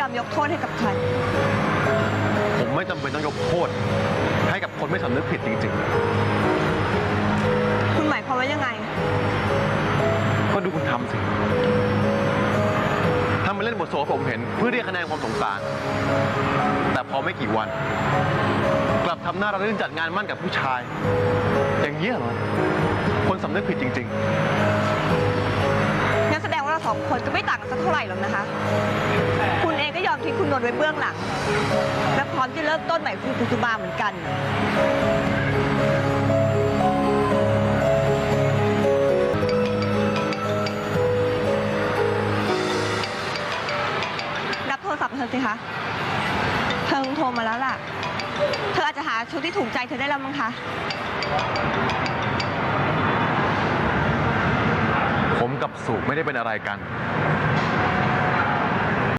ยอมยกโทษให้กับฉันผมไม่จำเป็นต้องยกโทษให้กับคนไม่สำนึกผิดจริงคุณหมายความว่ายังไง ๆ ก็ดูคุณทำสิทำมาเล่นบทโสให้ผมเห็นเพื่อเรียกคะแนนความสงสาร แต่พอไม่กี่วัน กลับทำหน้าระลื่นจัดงานมั่นกับผู้ชาย อย่างเงี้ยเหรอคนสำนึกผิดจริงงั้นแสดงว่าเราสองคนก็ไม่ต่างกันสักเท่าไหร่หรอกนะคะคุณเอง ก็ยอมทิ้งคุณนไว้เบื้องหลัง และพร้อมที่เริ่มต้นใหม่คุณกุตุมาเหมือนกัน รับโทรศัพท์เธอสิคะ เธอคงโทรมาแล้วล่ะ เธออาจจะหาชุดที่ถูกใจเธอได้แล้วมั้งคะ ผมกับสุไม่ได้เป็นอะไรกัน